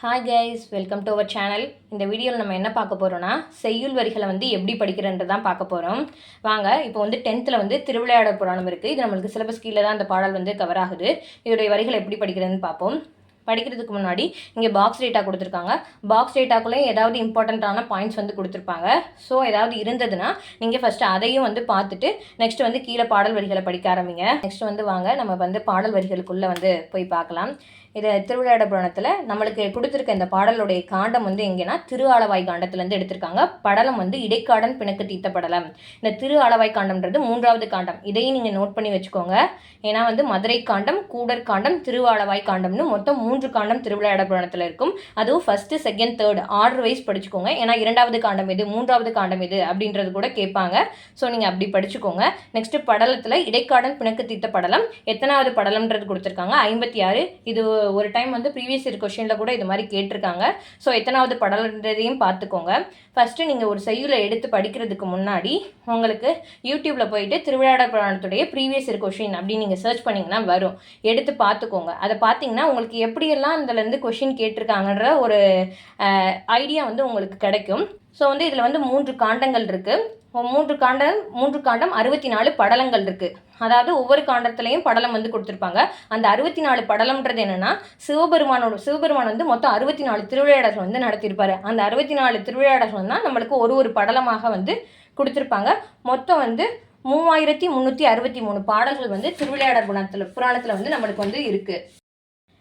Hi guys welcome to our channel இந்த வீடியோவில் நம்ம என்ன பார்க்க போகிறோம்னா செய்யுள் வரிகளை வந்து எப்படி படிக்கிறன்றது தான் பார்க்க போகிறோம் வாங்க இப்போ வந்து டென்த்தில் வந்து திருவிளையாடல் புராணம் இருக்குது இது நம்மளுக்கு சிலபஸ் கீழே தான் அந்த பாடல் வந்து கவர் ஆகுது. இதோடைய வரிகளை எப்படி படிக்கிறதுன்னு பார்ப்போம். படிக்கிறதுக்கு முன்னாடி இங்கே பாக்ஸ் டேட்டா கொடுத்துருக்காங்க. பாக்ஸ் டேட்டாக்குள்ளே ஏதாவது இம்பார்ட்டண்ட்டான பாயிண்ட்ஸ் வந்து கொடுத்துருப்பாங்க. ஸோ ஏதாவது இருந்ததுன்னா நீங்கள் ஃபஸ்ட்டு அதையும் வந்து பார்த்துட்டு நெக்ஸ்ட் வந்து கீழே பாடல் வரிகளை படிக்க ஆரம்பிங்க. நெக்ஸ்ட் வந்து வாங்க நம்ம வந்து பாடல் வரிகளுக்குள்ளே வந்து போய் பார்க்கலாம். இது திருவிளையாட புராணத்தில் நம்மளுக்கு கொடுத்துருக்க இந்த பாடலுடைய காண்டம் வந்து எங்கேன்னா திரு ஆளவாய் காண்டத்துலேருந்து எடுத்திருக்காங்க. படலம் வந்து இடைக்காடன் பிணக்கு தீர்த்த படலம். இந்த திரு ஆளவாய் காண்டம்ன்றது மூன்றாவது காண்டம். இதையும் நீங்கள் நோட் பண்ணி வச்சுக்கோங்க. ஏன்னா வந்து மதுரை காண்டம் கூடர் காண்டம் திருவாளவாய் காண்டம்னு மொத்தம் மூணு மூன்று காண்டம் திருவிழா புராணத்தில் இருக்கும். அதுவும் first second third order wise படிச்சுக்கோங்க. ஏன்னா இரண்டாவது காண்டம் எது மூன்றாவது காண்டம் எது அப்படின்றது கூட கேட்பாங்க. ஸோ நீங்கள் அப்படி படிச்சுக்கோங்க. நெக்ஸ்ட்டு படலத்தில் இடைக்காடன் பிணக்கு தீர்த்த படலம் எத்தனாவது படலம்ன்றது கொடுத்துருக்காங்க. ஐம்பத்தி ஆறு. இது ஒரு டைம் வந்து ப்ரீவியஸ் இயர் கொஷினில் கூட இது மாதிரி கேட்டிருக்காங்க. ஸோ எத்தனாவது படலன்றதையும் பார்த்துக்கோங்க. ஃபஸ்ட்டு நீங்கள் ஒரு செய்யுளை எடுத்து படிக்கிறதுக்கு முன்னாடி உங்களுக்கு யூடியூப்பில் போயிட்டு திருவிழாட புராணத்துடைய ப்ரீவியஸ் இயர் கொஷின் அப்படின்னு நீங்கள் சர்ச் பண்ணிங்கன்னா வரும். எடுத்து பார்த்துக்கோங்க. அதை பார்த்தீங்கன்னா உங்களுக்கு எப்படியெல்லாம் இதுலேருந்து கொஷின் கேட்டிருக்காங்கன்ற ஒரு ஐடியா வந்து உங்களுக்கு கிடைக்கும். ஸோ வந்து இதில் வந்து மூன்று காண்டங்கள் இருக்குது மூன்று காண்டம் மூன்று காண்டம் அறுபத்தி நாலு படலங்கள் இருக்குது அதாவது ஒவ்வொரு காண்டத்துலேயும் படலம் வந்து கொடுத்துருப்பாங்க. அந்த அறுபத்தி நாலு படலம்ன்றது என்னென்னா சிவபெருமானோட சிவபெருமான் வந்து மொத்தம் அறுபத்தி நாலு திருவிளையாடல்கள் வந்து நடத்தியிருப்பாரு. அந்த அறுபத்தி நாலு திருவிளையாடல்கள் தான் நம்மளுக்கு ஒரு ஒரு படலமாக வந்து கொடுத்துருப்பாங்க. மொத்தம் வந்து மூவாயிரத்தி முந்நூற்றி அறுபத்தி மூணு பாடல்கள் வந்து திருவிளையாடல் புராணத்தில் புராணத்தில் வந்து நம்மளுக்கு வந்து இருக்குது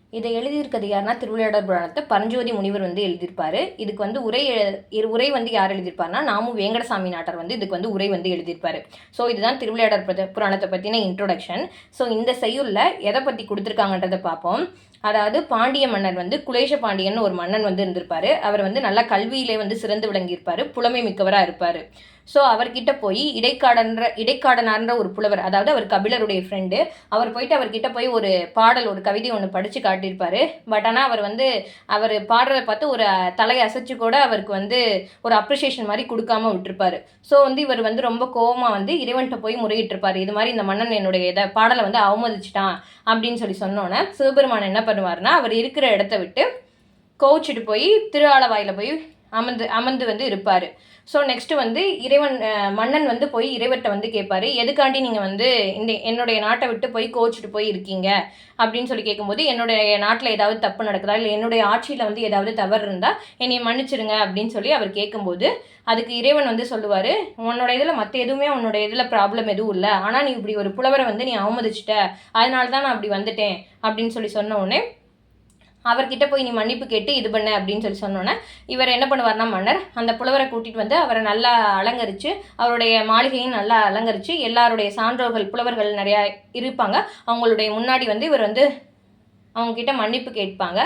இதை எழுதியிருக்கிறது யாருன்னா திருவிளையாடல் புராணத்தை பரஞ்சோதி முனிவர் வந்து எழுதியிருப்பாரு. இதுக்கு வந்து உரை எழு- இரு- உரை வந்து யார் எழுதியிருப்பாருன்னா நாமும் வேங்கடசாமி நாட்டார் வந்து இதுக்கு வந்து உரை வந்து எழுதியிருப்பாரு. ஸோ இதுதான் திருவிளையாடல் புராணத்தை பற்றின இன்ட்ரோடக்ஷன் ஸோ இந்த செய்யுளில் எதை பற்றி கொடுத்துருக்காங்கன்றதை பார்ப்போம். அதாவது பாண்டிய மன்னர் வந்து குலேஷ பாண்டியன் ஒரு மன்னன் வந்து இருந்திருப்பாரு. அவர் வந்து நல்லா கல்வியிலே வந்து சிறந்து விளங்கியிருப்பாரு. புலமை மிக்கவராக இருப்பார். ஸோ அவர்கிட்ட போய் இடைக்காடன்ற இடைக்காடனார்ன்ற ஒரு புலவர் அதாவது அவர் கபிலருடைய ஃப்ரெண்டு அவர் போயிட்டு அவர்கிட்ட போய் ஒரு பாடல் ஒரு கவிதை ஒன்று படித்து காட்டியிருப்பார். பட் ஆனால் அவர் வந்து அவர் பாடுறத பார்த்து ஒரு தலையை அசைச்சு கூட அவருக்கு வந்து ஒரு அப்ரிஷியேஷன் மாதிரி கொடுக்காம விட்டுருப்பார். ஸோ வந்து இவர் வந்து ரொம்ப கோபமாக வந்து இறைவன்கிட்ட போய் முறையிட்டிருப்பார். இது மாதிரி இந்த மன்னன் என்னுடைய இதை பாடலை வந்து அவமதிச்சிட்டான் அப்படின்னு சொல்லி சொன்னோன்னே சிவபெருமான் என்ன பண்ணுவாருன்னா அவர் இருக்கிற இடத்த விட்டு கோவிச்சிட்டு போய் திருவாலவாயில் போய் அமர்ந்து அமர்ந்து வந்து இருப்பார். ஸோ நெக்ஸ்ட்டு வந்து இறைவன் மன்னன் வந்து போய் இறைவர்கிட்ட வந்து கேட்பாரு எதுக்காண்டி நீங்கள் வந்து இந்த என்னுடைய நாட்டை விட்டு போய் கோச்சிட்டு போய் இருக்கீங்க? அப்படின்னு சொல்லி கேட்கும்போது என்னுடைய நாட்டில் ஏதாவது தப்பு நடக்குதா? இல்லை என்னுடைய ஆட்சியில் வந்து ஏதாவது தவறு இருந்தால் என்னை மன்னிச்சிடுங்க அப்படின்னு சொல்லி அவர் கேட்கும்போது அதுக்கு இறைவன் வந்து சொல்லுவார் உன்னோட இதில் மற்ற எதுவுமே உன்னோட இதில் ப்ராப்ளம் எதுவும் இல்லை. ஆனால் நீ இப்படி ஒரு புலவரை வந்து நீ அவமதிச்சிட்ட. அதனால தான் நான் அப்படி வந்துட்டேன். அப்படின்னு சொல்லி சொன்ன உடனே அவர்கிட்ட போய் நீ மன்னிப்பு கேட்டு இது பண்ண அப்படின்னு சொல்லி சொன்னோன்னே இவர் என்ன பண்ணுவார்னா மன்னர் அந்த புலவரை கூட்டிகிட்டு வந்து அவரை நல்லா அலங்கரித்து அவருடைய மாளிகையும் நல்லா அலங்கரித்து எல்லாருடைய சான்றோர்கள் புலவர்கள் நிறையா இருப்பாங்க. அவங்களுடைய முன்னாடி வந்து இவர் வந்து அவங்கக்கிட்ட மன்னிப்பு கேட்பாங்க.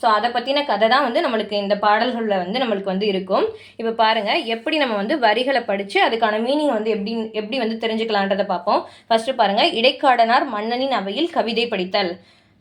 ஸோ அதை பற்றின கதை தான் வந்து நம்மளுக்கு இந்த பாடல்களில் வந்து நம்மளுக்கு வந்து இருக்கும். இப்போ பாருங்கள் எப்படி நம்ம வந்து வரிகளை படித்து அதுக்கான மீனிங் வந்து எப்படி எப்படி வந்து தெரிஞ்சுக்கலான்றதை பார்ப்போம். ஃபஸ்ட்டு பாருங்கள் இடைக்காடனார் மன்னனின் அவையில் கவிதை படித்தல்.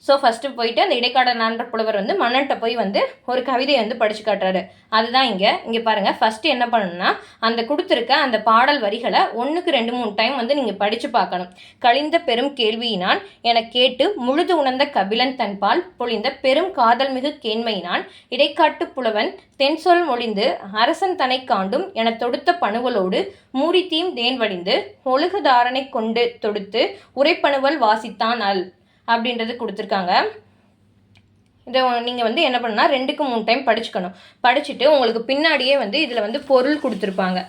ஸோ ஃபஸ்ட்டு போயிட்டு அந்த இடைக்காடனான்ற புலவர் வந்து மன்னன்ட்ட போய் வந்து ஒரு கவிதையை வந்து படித்து காட்டுறாரு. அதுதான் இங்கே. இங்கே பாருங்கள் ஃபஸ்ட்டு என்ன பண்ணணும்னா அந்த கொடுத்துருக்க அந்த பாடல் வரிகளை ஒன்றுக்கு ரெண்டு மூணு டைம் வந்து நீங்கள் படித்து பார்க்கணும். கழிந்த பெரும் கேள்வியினான் எனக் கேட்டு முழுது உணர்ந்த கபிலன் தன்பால் பொழிந்த பெரும் காதல் மிகு கேண்மையினான் இடைக்காட்டு புலவன் தென்சொல் மொழிந்து அரசன் தனை காண்டும் என தொடுத்த பணுவலோடு மூரித்தீம் தேன் வடிந்து ஒழுகுதாரனை கொண்டு தொடுத்து உரைப்பணுவல் வாசித்தான் அல். அப்படின்றது கொடுத்துருக்காங்க. இதை நீங்கள் வந்து என்ன பண்ணுன்னா ரெண்டுக்கு மூணு டைம் படிச்சுக்கணும். படிச்சுட்டு உங்களுக்கு பின்னாடியே வந்து இதில் வந்து பொருள் கொடுத்துருப்பாங்க.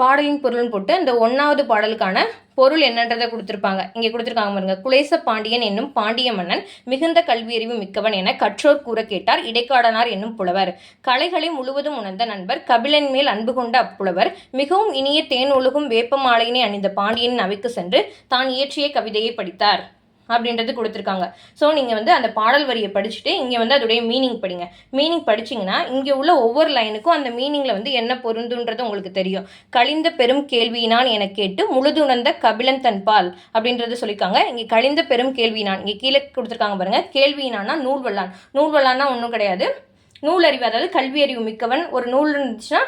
பாடலின் பொருள்னு போட்டு அந்த ஒன்றாவது பாடலுக்கான பொருள் என்னன்றதை கொடுத்துருப்பாங்க. இங்கே கொடுத்துருக்காங்க பாருங்க. குலேச பாண்டியன் என்னும் பாண்டிய மன்னன் மிகுந்த கல்வியறிவு மிக்கவன் என கற்றோர் கூற கேட்டார். இடைக்காடனார் என்னும் புலவர். கலைகளை முழுவதும் உணர்ந்த நண்பர் கபிலன் மேல் அன்பு கொண்ட அப்புலவர் மிகவும் இனிய தேன் ஒழுகும் வேப்ப மாலையினை அணிந்த பாண்டியனின் அவைக்கு சென்று தான் இயற்றிய கவிதையை படித்தார். அப்படின்றது கொடுத்துருக்காங்க. ஸோ நீங்கள் வந்து அந்த பாடல் வரியை படிச்சுட்டு இங்கே வந்து அதோடைய மீனிங் படிங்க. மீனிங் படிச்சீங்கன்னா இங்கே உள்ள ஒவ்வொரு லைனுக்கும் அந்த மீனிங்கில் வந்து என்ன பொருந்துன்றது உங்களுக்கு தெரியும். கழிந்த பெரும் கேள்வியினான் என கேட்டு முழுதுணர்ந்த கபிலன் தன்பால் அப்படின்றது சொல்லியிருக்காங்க. இங்கே கழிந்த பெரும் கேள்வினான் இங்கே கீழே கொடுத்துருக்காங்க பாருங்கள் கேள்வினான்னா நூல் வல்லான் நூல் வல்லான்னா ஒன்றும் கிடையாது. நூலறிவு அதாவது கல்வி அறிவு மிக்கவன் ஒரு நூல் இருந்துச்சுன்னா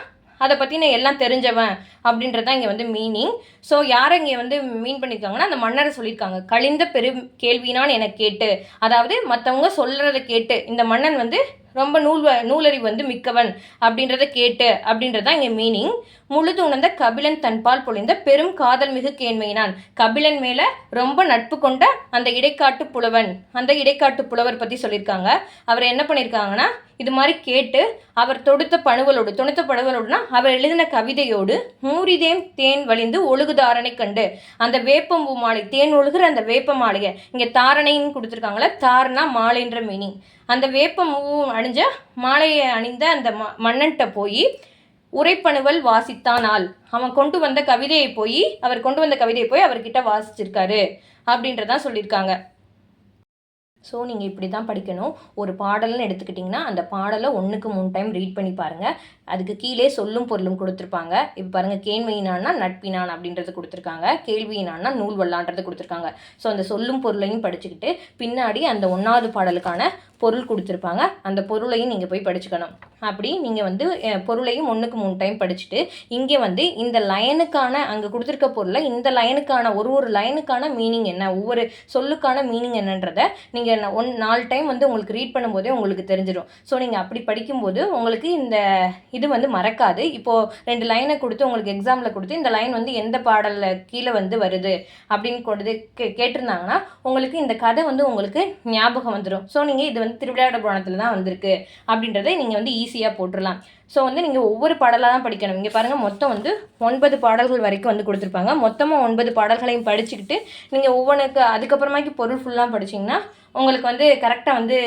அதை பற்றின எல்லாம் தெரிஞ்சவன் அப்படின்றது தான் இங்கே வந்து மீனிங் ஸோ யாரை இங்கே வந்து மீன் பண்ணியிருக்காங்கன்னா அந்த மன்னரை சொல்லியிருக்காங்க. கழிந்த பெரும் கேள்வினான் என கேட்டு. அதாவது மற்றவங்க சொல்கிறத கேட்டு. இந்த மன்னன் வந்து ரொம்ப நூல் நூலறிவு வந்து மிக்கவன் அப்படின்றத கேட்டு அப்படின்றது தான் இங்கே மீனிங் முழுது உணர்ந்த கபிலன் தன்பால் பொழிந்த பெரும் காதல் மிகு கேண்மையினான் கபிலன் மேலே ரொம்ப நட்பு கொண்ட அந்த இடைக்காட்டு புலவன் அந்த இடைக்காட்டு புலவர் பற்றி சொல்லியிருக்காங்க. அவர் என்ன பண்ணியிருக்காங்கன்னா இது மாதிரி கேட்டு அவர் தொடுத்த பணுவலோடு தொடுத்த பணுவலோடுனா அவர் எழுதின கவிதையோடு மூரிதேம் தேன் வழிந்து ஒழுகு தாரணை கண்டு. அந்த வேப்பம்பூ மாலை தேன் ஒழுகுற அந்த வேப்ப மாலையை இங்கே தாரணைன்னு கொடுத்துருக்காங்களே தாரணா மாலைன்ற மீனிங் அந்த வேப்பம் பூ அணிஞ்ச மாலையை அணிந்த அந்த ம மன்னன்கிட்ட போய் உரைப்பணுவல் வாசித்தான் அவன் கொண்டு வந்த கவிதையை போய் அவர் கொண்டு வந்த கவிதையை போய் அவர்கிட்ட வாசிச்சிருக்காரு அப்படின்றதான் சொல்லியிருக்காங்க. ஸோ நீங்கள் இப்படி தான் படிக்கணும். ஒரு பாடல்னு எடுத்துக்கிட்டிங்கன்னா அந்த பாடலை ஒன்றுக்கு மூணு டைம் ரீட் பண்ணி பாருங்கள் அதுக்கு கீழே சொல்லும் பொருளும் கொடுத்துருப்பாங்க. இப்போ பாருங்கள் கேண்மையினான்னா நட்பினான் அப்படின்றது கொடுத்துருக்காங்க. கேள்வியினான்னா நூல் வல்லான்றது கொடுத்துருக்காங்க. ஸோ அந்த சொல்லும் பொருளையும் படிச்சுக்கிட்டு பின்னாடி அந்த ஒன்றாவது பாடலுக்கான பொருள் கொடுத்துருப்பாங்க. அந்த பொருளையும் நீங்கள் போய் படிச்சுக்கணும். அப்படி நீங்கள் வந்து பொருளையும் ஒன்றுக்கு மூணு டைம் படிச்சுட்டு இங்கே வந்து இந்த லைனுக்கான அங்கே கொடுத்துருக்க பொருளை இந்த லைனுக்கான ஒரு ஒரு லைனுக்கான மீனிங் என்ன? ஒவ்வொரு சொல்லுக்கான மீனிங் என்னன்றதை நீங்கள் ஒன் நாலு டைம் வந்து உங்களுக்கு ரீட் பண்ணும்போதே உங்களுக்கு தெரிஞ்சிடும். ஸோ நீங்கள் அப்படி படிக்கும்போது உங்களுக்கு இந்த இது வந்து மறக்காது. இப்போது ரெண்டு லைனை கொடுத்து உங்களுக்கு எக்ஸாமில் கொடுத்து இந்த லைன் வந்து எந்த பாடலில் கீழே வந்து வருது அப்படின்னு கொடுத்து கே கேட்டிருந்தாங்கன்னா உங்களுக்கு இந்த கதை வந்து உங்களுக்கு ஞாபகம் வந்துடும் ஸோ நீங்கள் இது வந்து திருவிளையாட புராணத்தில் தான் வந்திருக்கு. அப்படின்றத நீங்கள் வந்து ஈஸியாக போட்டுடலாம் ஸோ வந்து நீங்கள் ஒவ்வொரு பாடலாக தான் படிக்கணும். இங்கே பாருங்கள் மொத்தம் வந்து ஒன்பது பாடல்கள் வரைக்கும் வந்து கொடுத்துருப்பாங்க. மொத்தமாக ஒன்பது பாடல்களையும் படிச்சுக்கிட்டு நீங்கள் ஒவ்வொன்றுக்கு அதுக்கப்புறமாக்கி பொருள் ஃபுல்லாக படிச்சிங்கன்னா உங்களுக்கு வந்து கரெக்டாக வந்து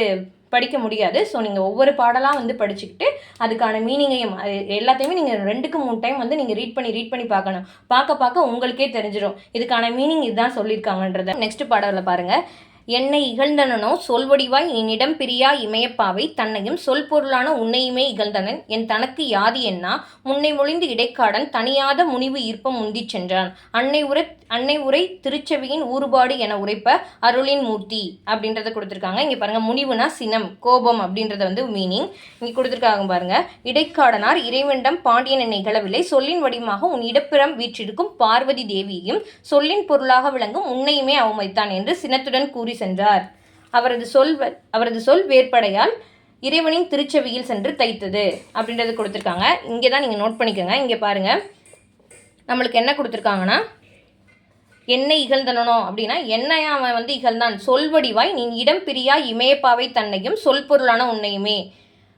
படிக்க முடியாது. ஸோ நீங்கள் ஒவ்வொரு பாடலாக வந்து படிச்சுக்கிட்டு அதுக்கான மீனிங்கையும் அது எல்லாத்தையுமே நீங்கள் ரெண்டுக்கு மூணு டைம் வந்து நீங்கள் ரீட் பண்ணி ரீட் பண்ணி பார்க்கணும். பார்க்க பார்க்க உங்களுக்கே தெரிஞ்சிடும் இதுக்கான மீனிங் இதுதான் சொல்லியிருக்காங்கன்றத. நெக்ஸ்ட் பாடலில் பாருங்கள் என்னை இகழ்ந்தனனோ? சொல்வடிவாய் என்னிடம் பிரியா இமயப்பாவை தன்னையும் சொல் பொருளான உன்னையுமே இகழ்ந்தனன். என் தனக்கு யாது என்னா? முன்னை மொழிந்து இடைக்காடன் தனியாத முனிவு ஈர்ப்பம் முந்திச் சென்றான். அன்னை உரை அன்னை உரை திருச்செவியின் ஊறுபாடு என உரைப்ப அருளின் மூர்த்தி அப்படின்றத கொடுத்துருக்காங்க. இங்கே பாருங்க முனிவுனா சினம் கோபம் அப்படின்றத வந்து மீனிங் இங்கே கொடுத்துருக்காங்க பாருங்க. இடைக்காடனார் இறைவனிடம் பாண்டியன் என்னை இகழவில்லை. சொல்லின் வடிவமாக உன் இடப்பிறம் வீற்றிருக்கும் பார்வதி தேவியையும் சொல்லின் பொருளாக விளங்கும் உன்னையுமே அவமதித்தான் என்று சினத்துடன் கூறி சென்றார். அவரது சொல் அவரது சொல் வேற்படையால் இறைவனின் திருச்செவியில் சென்று தைத்தது. அப்படின்றது கொடுத்துருக்காங்க. இங்கே தான் நீங்கள் நோட் பண்ணிக்கோங்க. இங்கே பாருங்கள் நம்மளுக்கு என்ன கொடுத்துருக்காங்கன்னா என்னை இகழ்ந்தனோ அப்படின்னா என்னையா அவன் வந்து இகழ்ந்தான். சொல்வடிவாய் நீ இடம் பிரியா இமயப்பாவை தன்னையும் சொல் பொருளான உன்னையுமே.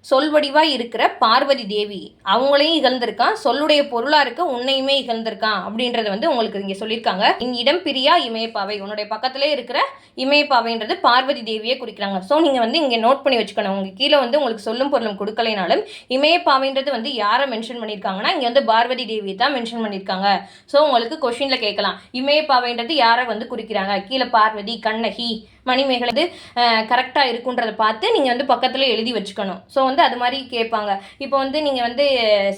சொல்வடிவாக இருக்கிற பார்வதி தேவி. அவங்களையும் இகழ்ந்திருக்கான். சொல்லுடைய பொருளாக இருக்க உன்னையுமே இகழ்ந்திருக்கான் அப்படின்றத வந்து உங்களுக்கு இங்கே சொல்லியிருக்காங்க. இன் இடம் பிரியா இமயப்பாவை. உன்னுடைய பக்கத்திலே இருக்கிற இமயப்பாவைன்றது பார்வதி தேவியை குறிக்கிறாங்க. ஸோ நீங்கள் வந்து இங்கே நோட் பண்ணி வச்சுக்கணும். உங்கள் கீழே வந்து உங்களுக்கு சொல்லும் பொருளும் கொடுக்கலைனாலும் இமயப்பாவைன்றது வந்து யாரை மென்ஷன் பண்ணியிருக்காங்கன்னா இங்கே வந்து பார்வதி தேவியை தான் மென்ஷன் பண்ணியிருக்காங்க. ஸோ உங்களுக்கு கொஷினில் கேட்கலாம். இமயப்பாவைன்றது யாரை வந்து குறிக்கிறாங்க? கீழே பார்வதி கண்ணகி. மணிமேகலை வந்து கரெக்டாக இருக்குன்றதை பார்த்து நீங்கள் வந்து பக்கத்தில் எழுதி வச்சுக்கணும். ஸோ வந்து அது மாதிரி கேட்பாங்க. இப்போ வந்து நீங்கள் வந்து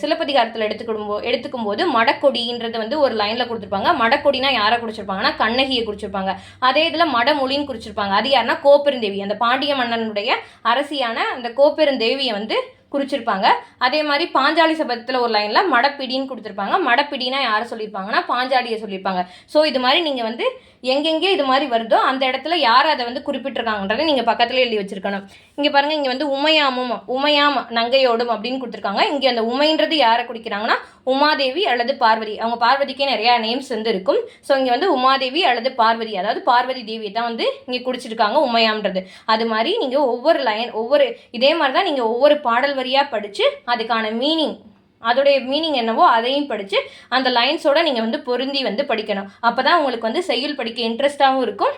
சிலப்பதிகாரத்தில் எடுத்துக்கும் போ எடுத்துக்கும் போது மடக்கொடின்றது வந்து ஒரு லைனில் கொடுத்துருப்பாங்க. மடக்கொடினா யாரை குறிச்சிருப்பாங்கன்னா கண்ணகியை குறிச்சிருப்பாங்க அதே இதில் மடமொழின்னு குறிச்சிருப்பாங்க அது யாருன்னா கோப்பெருந்தேவி. அந்த பாண்டிய மன்னனுடைய அரசியான அந்த கோப்பெருந்தேவியை வந்து குறிச்சிருப்பாங்க. அதே மாதிரி பாஞ்சாலி சபதத்தில் ஒரு லைனில் மடப்பிடின்னு கொடுத்துருப்பாங்க. மடப்பிடினா யாரை சொல்லியிருப்பாங்கன்னா பாஞ்சாலியை சொல்லியிருப்பாங்க. ஸோ இது மாதிரி நீங்கள் வந்து எங்கெங்கே இது மாதிரி வருதோ அந்த இடத்துல யார் அதை வந்து குறிப்பிட்டிருக்காங்கன்றதை நீங்கள் பக்கத்தில் எழுதி வச்சுருக்கணும். இங்கே பாருங்கள் இங்கே வந்து உமையாமும் உமையாம் நங்கையோடும் அப்படின்னு கொடுத்துருக்காங்க. இங்கே அந்த உமைன்றது யாரை குறிக்கிறாங்கன்னா உமாதேவி அல்லது பார்வதி. அவங்க பார்வதிக்கே நிறையா நேம்ஸ் வந்து இருக்கும். ஸோ இங்கே வந்து உமாதேவி அல்லது பார்வதி அதாவது பார்வதி தேவியை தான் வந்து இங்கே குடிச்சிருக்காங்க உமையாம்ன்றது. அது மாதிரி நீங்கள் ஒவ்வொரு லைன் ஒவ்வொரு இதே மாதிரி தான் நீங்கள் ஒவ்வொரு பாடல் வரியாக படித்து அதுக்கான மீனிங் அதோடைய மீனிங் என்னவோ அதையும் படித்து அந்த லைன்ஸோட நீங்கள் வந்து பொருந்தி வந்து படிக்கணும். அப்போ தான் உங்களுக்கு வந்து செய்யுள் படிக்க இன்ட்ரெஸ்ட்டாகவும் இருக்கும்.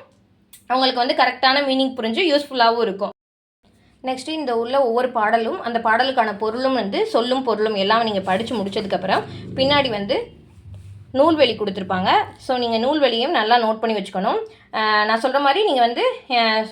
அவங்களுக்கு வந்து கரெக்டான மீனிங் புரிஞ்சு யூஸ்ஃபுல்லாகவும் இருக்கும். நெக்ஸ்ட்டு இந்த உள்ள ஒவ்வொரு பாடலும் அந்த பாடலுக்கான பொருளும் வந்து சொல்லும் பொருளும் எல்லாம் நீங்கள் படித்து முடிச்சதுக்கப்புறம் பின்னாடி வந்து நூல்வெளி கொடுத்துருப்பாங்க. ஸோ நீங்கள் நூல்வெளியும் நல்லா நோட் பண்ணி வச்சுக்கணும். நான் சொல்கிற மாதிரி நீங்கள் வந்து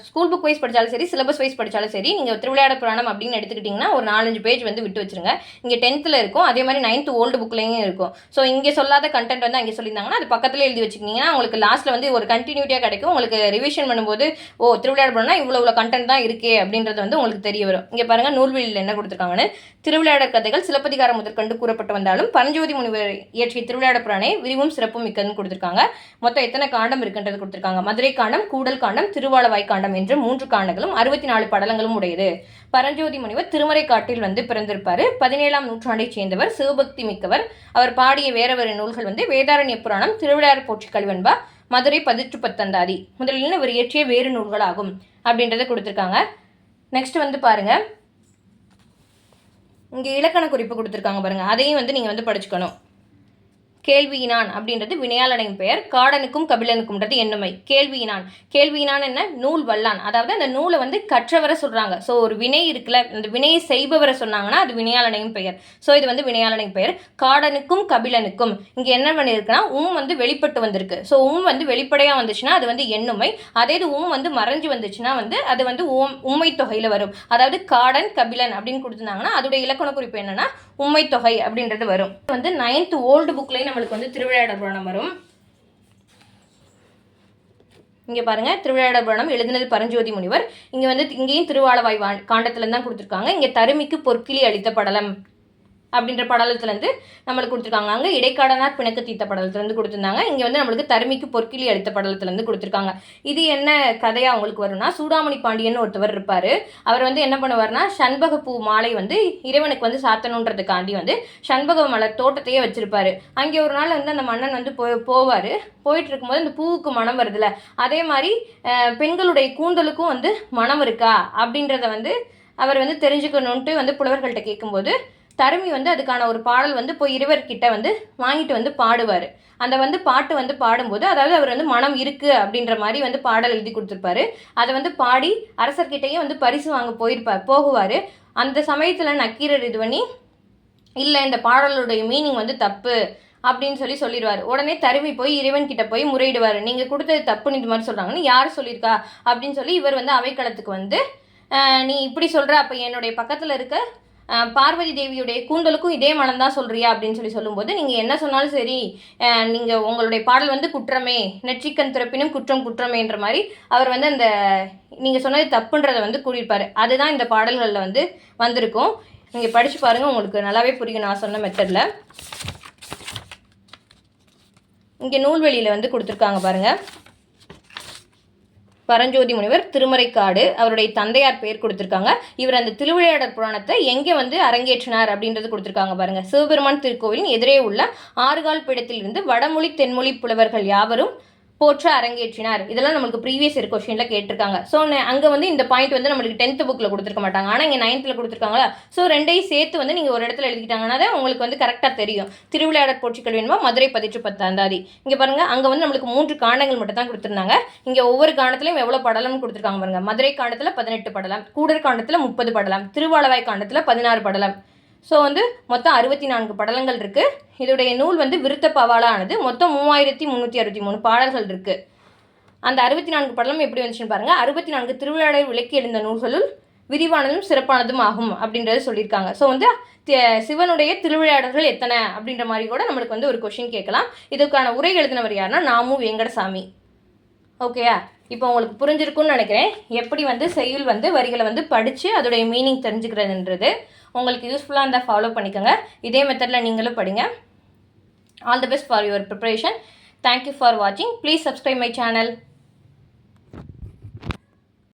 ஸ்கூல் புக் வைஸ் படித்தாலும் சரி சிலபஸ் வைஸ் படித்தாலும் சரி நீங்கள் திருவிளையாட புராணம் அப்படின்னு எடுத்துக்கிட்டிங்கன்னா ஒரு நாலஞ்சு பேஜ் வந்து விட்டு வச்சிருங்க. இங்கே டென்த்தில் இருக்கும். அதே மாதிரி நைன்த்து ஓல்டு புக்லேயும் இருக்கும். ஸோ இங்கே சொல்லாத கண்டென்ட் வந்து அங்கே சொல்லியிருந்தாங்கன்னா அது பக்கத்தில் எழுதி வச்சுக்கிட்டிங்கன்னா உங்களுக்கு லாஸ்ட்டில் வந்து ஒரு கண்டினியூட்டியாக கிடைக்கும். உங்களுக்கு ரிவிஷன் பண்ணும்போது ஓ திருவிளையாட புராணம் இவ்வளோ இவ்வளோ கண்டென்ட் தான் இருக்கே அப்படின்றது வந்து உங்களுக்கு தெரிய வரும். இங்கே பாருங்கள் நூல்வெளியில் என்ன கொடுத்துருக்காங்கன்னு. திருவிளையாடற் கதைகள் சிலப்பதிகாரம் முதற்கொண்டு கூறப்பட்டு வந்தாலும் பரஞ்சோதி முனிவர் இயற்றிய திருவிளையாட எல்லாமே விரிவும் சிறப்பும் மிக்கதுன்னு கொடுத்துருக்காங்க. மொத்தம் எத்தனை காண்டம் இருக்குன்றது கொடுத்துருக்காங்க. மதுரை காண்டம் கூடல் காண்டம் திருவாளவாய் காண்டம் என்று மூன்று காண்டங்களும் அறுபத்தி நாலு படலங்களும் உடையது. பரஞ்சோதி முனிவர் திருமறை காட்டில் வந்து பிறந்திருப்பாரு. பதினேழாம் நூற்றாண்டைச் சேர்ந்தவர் சிவபக்தி மிக்கவர். அவர் பாடிய வேற வேறு நூல்கள் வந்து வேதாரண்ய புராணம் திருவிளையாடற் போற்றி கல்வெண்பா மதுரை பதிற்று பத்தந்தாதி முதலில் இவர் இயற்றிய வேறு நூல்களாகும் அப்படின்றத கொடுத்துருக்காங்க. நெக்ஸ்ட் வந்து பாருங்க. இங்கே இலக்கண குறிப்பு கொடுத்துருக்காங்க பாருங்க. அதையும் வந்து நீங்கள் வந்து படிச்சுக்கணும். கேள்வியினான் அப்படின்றது வினையாளனின் பெயர் காடனுக்கும் கபிலனுக்கும்ன்றது என்னுமை கேள்வியினான். கேள்வியினான் என்ன? நூல் வல்லான். அதாவது அந்த நூலை வந்து கற்றவரை சொல்றாங்க. ஸோ ஒரு வினை இருக்குல்ல அந்த வினையை செய்பவரை சொன்னாங்கன்னா அது வினையாளனையும் பெயர். ஸோ இது வந்து வினையாளனின் பெயர். காடனுக்கும் கபிலனுக்கும் இங்கே என்ன பண்ணியிருக்குன்னா உம் வந்து வெளிப்பட்டு வந்திருக்கு. ஸோ உம் வந்து வெளிப்படையாக வந்துச்சுன்னா அது வந்து எண்ணுமை. அதே இது உம் வந்து மறைஞ்சு வந்துச்சுன்னா வந்து அது வந்து உம் உண்மை தொகையில் வரும். அதாவது காடன் கபிலன் அப்படின்னு கொடுத்துருந்தாங்கன்னா அதோட இலக்கண குறிப்பு என்னன்னா உண்மை தொகை அப்படின்றது வரும். வந்து நைன்த் ஓல்டு புக்லேயும் நம்மளுக்கு வந்து திருவிளையாடல் புராணம் வரும். இங்கே பாருங்கள் திருவிளையாடல் புராணம் எழுதினது பரஞ்சோதி முனிவர். இங்கே வந்து இங்கேயும் திருவாளவாய் வா காண்டத்துல தான் கொடுத்துருக்காங்க. இங்கே தருமிக்கு பொற்கிளி அளித்த படலம். அப்படின்ற படலத்துலேருந்து நம்மளுக்கு கொடுத்துருக்காங்க. அங்கே இடைக்காடனார் பிணக்கு தீர்த்த படலத்துலேருந்து கொடுத்துருந்தாங்க. இங்கே வந்து நம்மளுக்கு தருமிக்கு பொற்கிளி அடித்த படலத்துலேருந்து கொடுத்துருக்காங்க. இது என்ன கதையாக அவங்களுக்கு வரும்னா சூடாமணி பாண்டியன் ஒருத்தவர் இருப்பார். அவர் வந்து என்ன பண்ணுவார்னா சண்பக பூ மாலை வந்து இறைவனுக்கு வந்து சாத்தணுன்றதுக்காண்டி வந்து சண்பக மலர் தோட்டத்தையே வச்சிருப்பாரு. அங்கே ஒரு நாள் வந்து அந்த மன்னன் வந்து போ போவார். போயிட்டு இருக்கும்போது அந்த பூவுக்கு மனம் வருதுல. அதே மாதிரி பெண்களுடைய கூந்தலுக்கும் வந்து மனம் இருக்கா? அப்படின்றத வந்து அவர் வந்து தெரிஞ்சுக்கணுன்ட்டு வந்து புலவர்கள்ட்ட கேட்கும்போது தருமி வந்து அதுக்கான ஒரு பாடல் வந்து போய் இருவர்கிட்ட வந்து வாங்கிட்டு வந்து பாடுவார். அந்த வந்து பாட்டு வந்து பாடும்போது அதாவது அவர் வந்து மனம் இருக்குது அப்படின்ற மாதிரி வந்து பாடல் எழுதி கொடுத்துருப்பாரு. அதை வந்து பாடி அரசர்கிட்டயே வந்து பரிசு வாங்க போயிருப்பார் போகுவார். அந்த சமயத்தில் நக்கீரர் இது பண்ணி இல்லை இந்த பாடலுடைய மீனிங் வந்து தப்பு அப்படின்னு சொல்லி சொல்லிடுவார். உடனே தருமி போய் இறைவன் கிட்ட போய் முறையிடுவார். நீங்கள் கொடுத்தது தப்புன்னு இது மாதிரி சொல்கிறாங்கன்னு யார் சொல்லியிருக்கா? அப்படின்னு சொல்லி இவர் வந்து அவைக்களத்துக்கு வந்து நீ இப்படி சொல்கிற அப்போ என்னுடைய பக்கத்தில் இருக்க பார்வதி தேவியுடைய கூந்தலுக்கும் இதே மனம் தான் சொல்கிறியா அப்படின்னு சொல்லி சொல்லும்போது நீங்கள் என்ன சொன்னாலும் சரி நீங்கள் உங்களுடைய பாடல் வந்து குற்றமே நெற்றிக்கண் திறப்பினும் குற்றம் குற்றமேன்ற மாதிரி அவர் வந்து அந்த நீங்கள் சொன்னது தப்புன்றதை வந்து கூறியிருப்பார். அதுதான் இந்த பாடல்களில் வந்து வந்திருக்கும். நீங்கள் படித்து பாருங்கள் உங்களுக்கு நல்லாவே புரியும். நான் சொன்ன மெத்தடில் இங்கே நூல்வெளியில் வந்து கொடுத்துருக்காங்க பாருங்கள் பரஞ்சோதி முனிவர் திருமறைக்காடு அவருடைய தந்தையார் பெயர் கொடுத்துருக்காங்க. இவர் அந்த திருவிளையாடற் புராணத்தை எங்கே வந்து அரங்கேற்றினார் அப்படின்றது கொடுத்துருக்காங்க பாருங்க. சிவபெருமான் திருக்கோவிலின் எதிரே உள்ள ஆறுகால் பிடத்திலிருந்து வடமொழி தென்மொழி புலவர்கள் யாவரும் போற்ற அரங்கேற்றினார். இதெல்லாம் நம்மளுக்கு ப்ரீவியஸ் இயர் கொஸ்டினில் கேட்டிருக்காங்க. ஸோ அங்கே வந்து இந்த பாயிண்ட் வந்து நம்மளுக்கு டென்த் புக்கில் கொடுத்துருக்க மாட்டாங்க. ஆனால் இங்கே நைன்த்தில் கொடுத்துருக்காங்களா? ஸோ ரெண்டையும் சேர்த்து வந்து நீங்கள் ஒரு இடத்துல எழுதிக்கிட்டாங்கன்னா தான் உங்களுக்கு வந்து கரெக்டாக தெரியும். திருவிளையாடற் போற்றிகள் வேணுமா மதுரை பதிற்று பத்தாந்தாதி. இங்கே பாருங்கள் அங்கே வந்து நம்மளுக்கு மூன்று காண்டங்கள் மட்டும் தான் கொடுத்துருந்தாங்க. இங்கே ஒவ்வொரு காண்டத்துலையும் எவ்வளோ படலம் கொடுத்துருக்காங்க பாருங்கள் மதுரை காண்டத்தில் பதினெட்டு படலம் கூடர் காண்டத்தில் முப்பது படலம் திருவாளவாய் காண்டத்தில் பதினாறு படலம். ஸோ வந்து மொத்தம் அறுபத்தி நான்கு படலங்கள் இருக்குது இதோடைய நூல் வந்து விருத்த பவாலானது மொத்தம் மூவாயிரத்தி முந்நூற்றி அறுபத்தி மூணு பாடல்கள் இருக்குது அந்த அறுபத்தி நான்கு படலம் எப்படி வந்துச்சுன்னு பாருங்கள் அறுபத்தி நான்கு திருவிழாவை விளக்கி எழுந்த நூல்களுள் விரிவானதும் சிறப்பானதும் ஆகும் அப்படின்றத சொல்லியிருக்காங்க. ஸோ வந்து சிவனுடைய திருவிளையாடல்கள் எத்தனை அப்படின்ற மாதிரி கூட நம்மளுக்கு வந்து ஒரு கொஷின் கேட்கலாம். இதுக்கான உரை எழுதினவர் யாருன்னா நாமு வெங்கடசாமி. ஓகேயா இப்போ உங்களுக்கு புரிஞ்சிருக்கும்னு நினைக்கிறேன். எப்படி வந்து செய்யுள் வந்து வரிகளை வந்து படித்து அதோடைய மீனிங் தெரிஞ்சுக்கிறதுன்றது. உங்களுக்கு யூஸ்ஃபுல்லாக இருந்தால் ஃபாலோ பண்ணிக்கோங்க. இதே மெத்தடில் நீங்களும் படிங்க. All the best for your preparation thank you for வாட்சிங் ப்ளீஸ் சப்ஸ்கிரைப் மை சேனல்